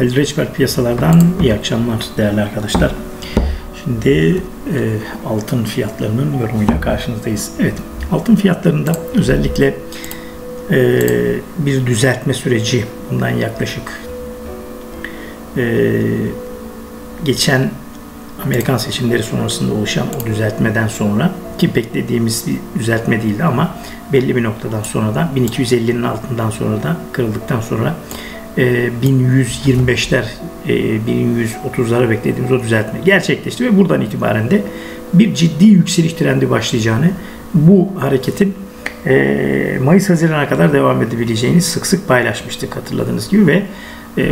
Halil Reçber piyasalardan iyi akşamlar değerli arkadaşlar. Şimdi e, altın fiyatlarının yorumuyla karşınızdayız. Evet, altın fiyatlarında özellikle e, bir düzeltme süreci bundan yaklaşık e, geçen Amerikan seçimleri sonrasında oluşan o düzeltmeden sonra ki beklediğimiz bir düzeltme değildi ama belli bir noktadan sonra da 1250'nin altından sonra da kırıldıktan sonra 1125'ler e, 1130'lara e, beklediğimiz o düzeltme gerçekleşti ve buradan itibaren de bir ciddi yükseliş trendi başlayacağını bu hareketin e, Mayıs-Haziran'a kadar devam edebileceğini sık sık paylaşmıştık hatırladığınız gibi ve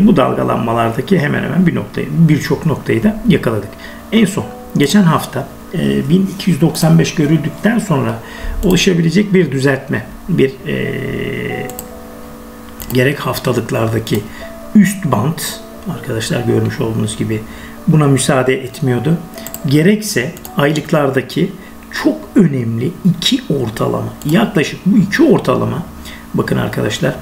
bu dalgalanmalardaki hemen hemen bir noktayı, birçok noktayı da yakaladık. En son geçen hafta 1295 görüldükten sonra oluşabilecek bir düzeltme, bir gerek haftalıklardaki üst band arkadaşlar görmüş olduğunuz gibi buna müsaade etmiyordu. Gerekse aylıklardaki çok önemli iki ortalama yaklaşık bu iki ortalama bakın arkadaşlar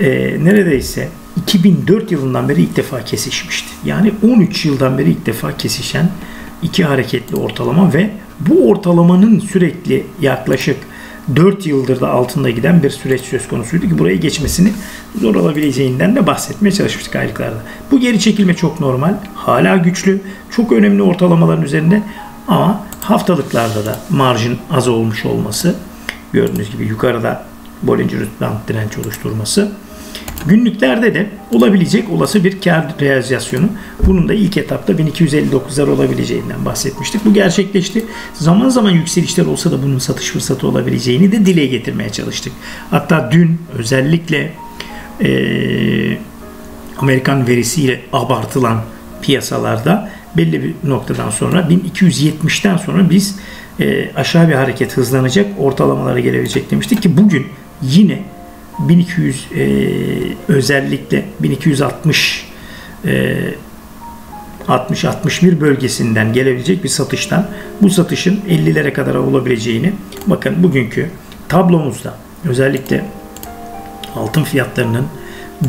e, neredeyse 2004 yılından beri ilk defa kesişmişti. Yani 13 yıldan beri ilk defa kesişen iki hareketli ortalama ve bu ortalamanın sürekli yaklaşık 4 yıldır da altında giden bir süreç söz konusuydu ki burayı geçmesini zor olabileceğinden de bahsetmeye çalışmıştık aylıklarda. Bu geri çekilme çok normal. Hala güçlü. Çok önemli ortalamaların üzerinde ama haftalıklarda da marjın az olmuş olması gördüğünüz gibi yukarıda Bollinger Band direnç oluşturması Günlüklerde de olabilecek olası bir kar realizasyonu. Bunun da ilk etapta 1259'lar olabileceğinden bahsetmiştik. Bu gerçekleşti. Zaman zaman yükselişler olsa da bunun satış fırsatı olabileceğini de dile getirmeye çalıştık. Hatta dün özellikle e, Amerikan verisiyle abartılan piyasalarda belli bir noktadan sonra 1270'ten sonra biz e, aşağı bir hareket hızlanacak ortalamalara gelebilecek demiştik ki bugün yine 1200 e, özellikle 1260 e, 60-61 bölgesinden gelebilecek bir satıştan bu satışın 50'lere kadar olabileceğini bakın bugünkü tablomuzda özellikle altın fiyatlarının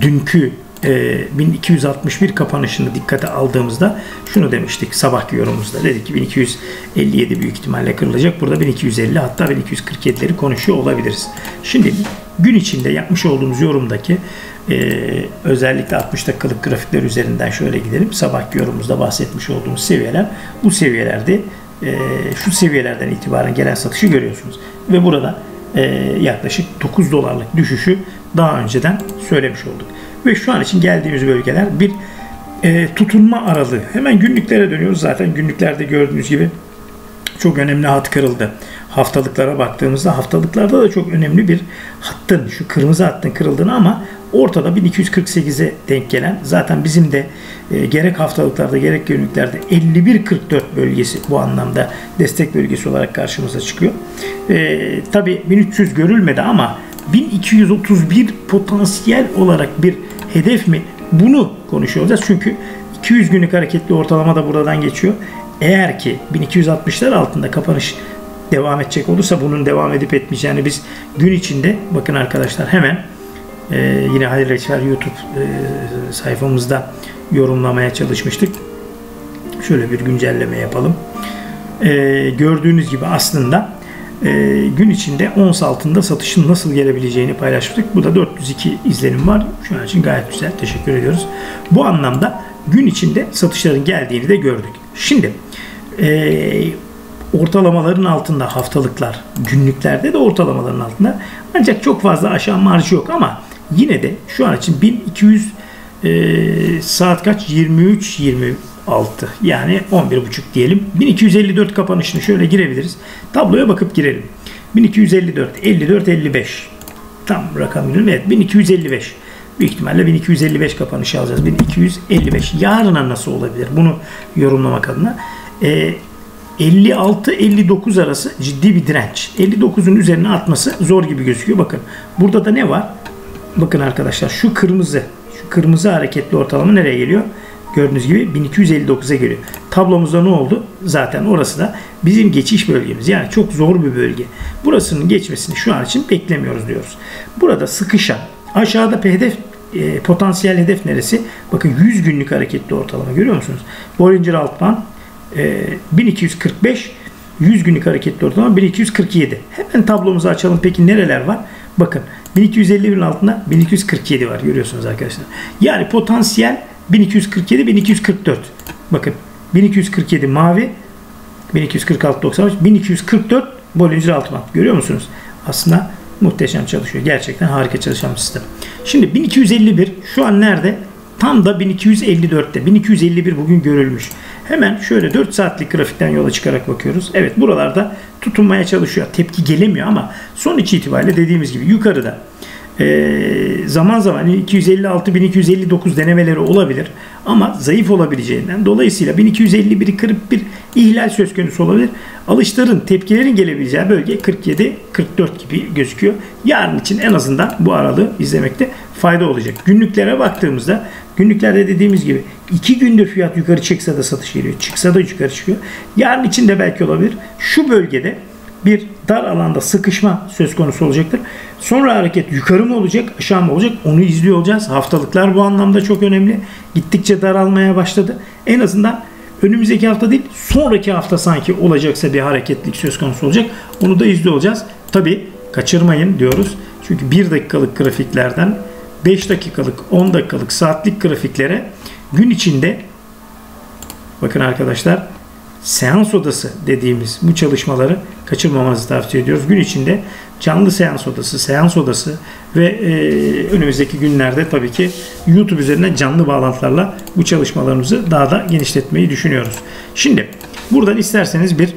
dünkü e, 1261 kapanışını dikkate aldığımızda şunu demiştik sabahki yorumumuzda dedik ki 1257 büyük ihtimalle kırılacak. Burada 1250 hatta 1247'leri konuşuyor olabiliriz. Şimdi gün içinde yapmış olduğumuz yorumdaki e, özellikle 60 dakikalık grafikler üzerinden şöyle gidelim. Sabahki yorumumuzda bahsetmiş olduğumuz seviyeler bu seviyelerde e, şu seviyelerden itibaren gelen satışı görüyorsunuz. Ve burada e, yaklaşık 9 dolarlık düşüşü daha önceden söylemiş olduk. Ve şu an için geldiğimiz bölgeler bir e, tutunma aralığı. Hemen günlüklere dönüyoruz. Zaten günlüklerde gördüğünüz gibi çok önemli hat kırıldı. Haftalıklara baktığımızda haftalıklarda da çok önemli bir hattın, şu kırmızı hattın kırıldığını ama ortada 1248'e denk gelen zaten bizim de e, gerek haftalıklarda gerek günlüklerde 51-44 bölgesi bu anlamda destek bölgesi olarak karşımıza çıkıyor. E, Tabi 1300 görülmedi ama 1231 potansiyel olarak bir hedef mi? Bunu konuşuyor olacağız. Çünkü 200 günlük hareketli ortalama da buradan geçiyor. Eğer ki 1260'lar altında kapanış devam edecek olursa bunun devam edip etmeyeceğini biz gün içinde bakın arkadaşlar hemen e, yine Halil Reçber YouTube e, sayfamızda yorumlamaya çalışmıştık. Şöyle bir güncelleme yapalım. E, gördüğünüz gibi aslında e, gün içinde ons altında satışın nasıl gelebileceğini paylaşmıştık. Bu da 402 izlenim var. Şu an için gayet güzel. Teşekkür ediyoruz. Bu anlamda gün içinde satışların geldiğini de gördük. Şimdi e, ortalamaların altında haftalıklar, günlüklerde de ortalamaların altında. Ancak çok fazla aşağı marjı yok ama yine de şu an için 1200 e, saat kaç? 23 26 yani 11.5 diyelim. 1254 kapanışını şöyle girebiliriz. Tabloya bakıp girelim. 1254, 54, 55. Tam rakam bilmiyorum. Evet 1255. Büyük ihtimalle 1255 kapanışı alacağız. 1255. Yarına nasıl olabilir? Bunu yorumlamak adına. E, 56-59 arası ciddi bir direnç. 59'un üzerine atması zor gibi gözüküyor. Bakın burada da ne var? Bakın arkadaşlar şu kırmızı şu kırmızı hareketli ortalama nereye geliyor? Gördüğünüz gibi 1259'a geliyor. Tablomuzda ne oldu? Zaten orası da bizim geçiş bölgemiz. Yani çok zor bir bölge. Burasının geçmesini şu an için beklemiyoruz diyoruz. Burada sıkışan, aşağıda hedef e, potansiyel hedef neresi? Bakın 100 günlük hareketli ortalama görüyor musunuz? Bollinger Altman e, 1245 100 günlük hareketli ortalama 1247. Hemen tablomuzu açalım. Peki nereler var? Bakın 1251'in altında 1247 var görüyorsunuz arkadaşlar. Yani potansiyel 1247 1244. Bakın 1247 mavi 1246 95 1244 Bollinger Altman. Görüyor musunuz? Aslında muhteşem çalışıyor. Gerçekten harika çalışan bir sistem. Şimdi 1251 şu an nerede? Tam da 1254'te. 1251 bugün görülmüş. Hemen şöyle 4 saatlik grafikten yola çıkarak bakıyoruz. Evet buralarda tutunmaya çalışıyor. Tepki gelemiyor ama sonuç itibariyle dediğimiz gibi yukarıda e, zaman zaman 256-1259 denemeleri olabilir ama zayıf olabileceğinden dolayısıyla 1251'i kırıp bir ihlal söz konusu olabilir. Alışların, tepkilerin gelebileceği bölge 47-44 gibi gözüküyor. Yarın için en azından bu aralığı izlemekte fayda olacak. Günlüklere baktığımızda günlüklerde dediğimiz gibi iki gündür fiyat yukarı çıksa da satış geliyor. Çıksa da yukarı çıkıyor. Yarın için de belki olabilir. Şu bölgede bir dar alanda sıkışma söz konusu olacaktır. Sonra hareket yukarı mı olacak, aşağı mı olacak onu izliyor olacağız. Haftalıklar bu anlamda çok önemli. Gittikçe daralmaya başladı. En azından önümüzdeki hafta değil, sonraki hafta sanki olacaksa bir hareketlik söz konusu olacak. Onu da izliyor olacağız. Tabi kaçırmayın diyoruz. Çünkü 1 dakikalık grafiklerden 5 dakikalık, 10 dakikalık, saatlik grafiklere gün içinde bakın arkadaşlar seans odası dediğimiz bu çalışmaları kaçırmamanızı tavsiye ediyoruz. Gün içinde canlı seans odası, seans odası ve e, önümüzdeki günlerde tabii ki YouTube üzerinden canlı bağlantılarla bu çalışmalarımızı daha da genişletmeyi düşünüyoruz. Şimdi buradan isterseniz bir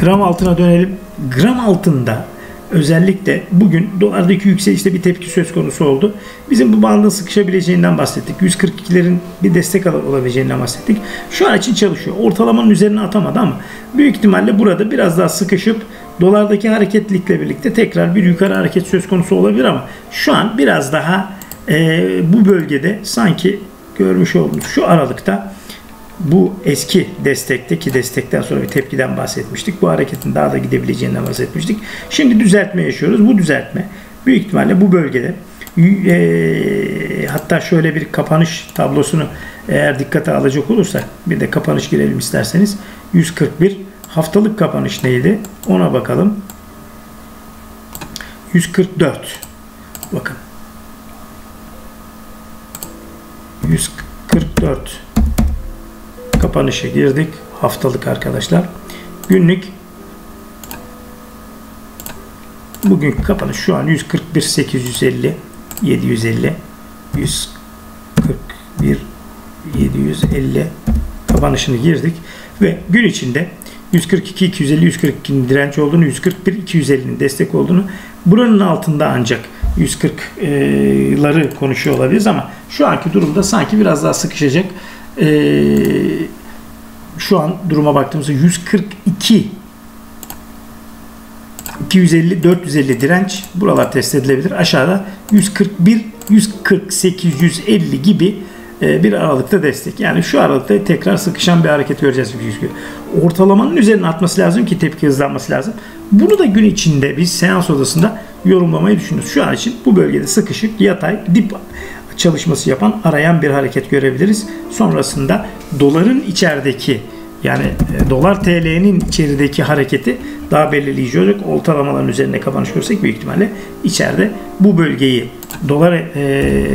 gram altına dönelim. Gram altında özellikle bugün dolardaki yükselişte bir tepki söz konusu oldu. Bizim bu bandın sıkışabileceğinden bahsettik. 142'lerin bir destek olabileceğinden bahsettik. Şu an için çalışıyor. Ortalamanın üzerine atamadı ama büyük ihtimalle burada biraz daha sıkışıp dolardaki hareketlilikle birlikte tekrar bir yukarı hareket söz konusu olabilir ama şu an biraz daha e, bu bölgede sanki görmüş olduğunuz şu aralıkta bu eski destekteki destekten sonra bir tepkiden bahsetmiştik. Bu hareketin daha da gidebileceğinden bahsetmiştik. Şimdi düzeltme yaşıyoruz. Bu düzeltme büyük ihtimalle bu bölgede e, hatta şöyle bir kapanış tablosunu eğer dikkate alacak olursak bir de kapanış girelim isterseniz 141 haftalık kapanış neydi ona bakalım 144 bakın 144 kapanışa girdik. Haftalık arkadaşlar. Günlük bugünkü kapanış şu an 141 850 750 141 750 kapanışını girdik ve gün içinde 142 250 142'nin direnç olduğunu 141 250'nin destek olduğunu buranın altında ancak 140'ları konuşuyor olabiliriz ama şu anki durumda sanki biraz daha sıkışacak e, şu an duruma baktığımızda 142 250 450 direnç buralar test edilebilir. Aşağıda 141 148 150 gibi e, bir aralıkta destek. Yani şu aralıkta tekrar sıkışan bir hareket göreceğiz gözüküyor. Ortalamanın üzerine atması lazım ki tepki hızlanması lazım. Bunu da gün içinde biz seans odasında yorumlamayı düşünüyoruz. Şu an için bu bölgede sıkışık, yatay, dip çalışması yapan arayan bir hareket görebiliriz. Sonrasında doların içerideki yani e, dolar TL'nin içerideki hareketi daha belirleyici olacak. Ortalamaların üzerinde kapanış görsek büyük ihtimalle içeride bu bölgeyi dolar e,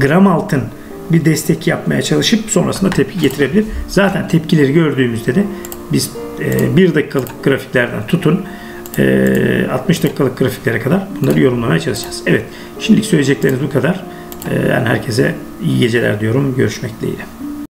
gram altın bir destek yapmaya çalışıp sonrasında tepki getirebilir. Zaten tepkileri gördüğümüzde de biz e, bir dakikalık grafiklerden tutun 60 ee, dakikalık grafiklere kadar bunları yorumlamaya çalışacağız. Evet, şimdilik söyleyecekleriniz bu kadar. Ee, yani herkese iyi geceler diyorum. Görüşmek dileğiyle.